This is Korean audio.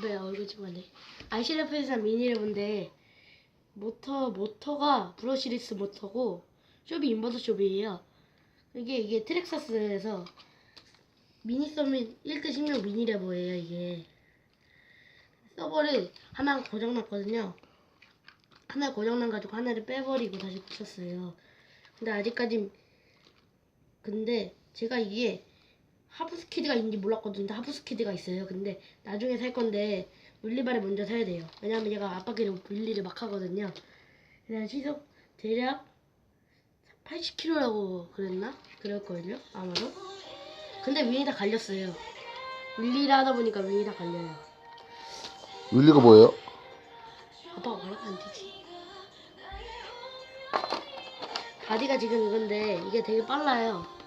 네, 얼굴 찍었네. 아이시레프에서 미니레본데 모터 모터가 브러시리스 모터고 쇼비 인버터 쇼비예요. 이게 이게 트렉사스에서 미니 서밋 1대 16 미니레버예요 이게. 서버를 하나 고장났거든요. 하나 고장난 가지고 하나를 빼버리고 다시 붙였어요. 근데 아직까지 근데 제가 이게 하프스키드가 있는지 몰랐거든요. 근데 하프스키드가 있어요. 근데 나중에 살 건데 물리발을 먼저 사야 돼요. 왜냐면 얘가 앞바퀴로 분리를 막 하거든요. 그냥 시속 대략 80km라고 그랬나? 그럴걸요? 아마도. 근데 윙이 다 갈렸어요. 물리를 하다 보니까 윙이 다 갈려요. 윌리가 뭐예요? 아빠가 말하면 안 되지. 바디가 지금 이건데 이게 되게 빨라요.